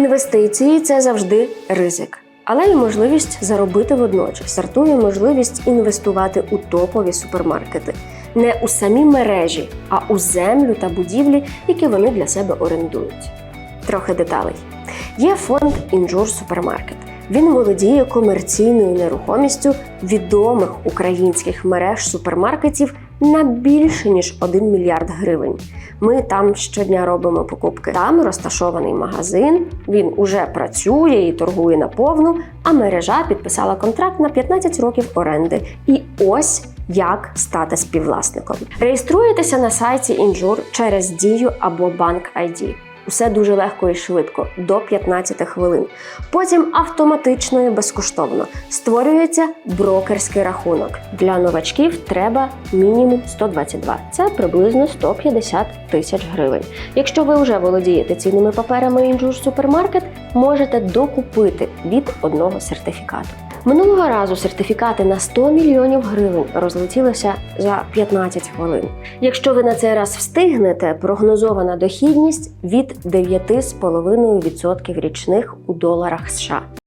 Інвестиції це завжди ризик, але й можливість заробити водночас. Сартує можливість інвестувати у топові супермаркети. Не у самі мережі, а у землю та будівлі, які вони для себе орендують. Трохи деталей. Є фонд Інжур Супермаркет. Він володіє комерційною нерухомістю відомих українських мереж супермаркетів на більше ніж 1 мільярд гривень. Ми там щодня робимо покупки. Там розташований магазин, він уже працює і торгує наповну, а мережа підписала контракт на 15 років оренди. І ось як стати співвласником. Реєструєтеся на сайті Інжур через дію або банк ID. Усе дуже легко і швидко, до 15 хвилин. Потім автоматично і безкоштовно створюється брокерський рахунок. Для новачків треба мінімум 122. Це приблизно 150 тисяч гривень. Якщо ви вже володієте цінними паперами Інжур Супермаркет, можете докупити від одного сертифікату. Минулого разу сертифікати на 100 мільйонів гривень розлетілися за 15 хвилин. Якщо ви на цей раз встигнете, прогнозована дохідність від 9,5% річних у доларах США.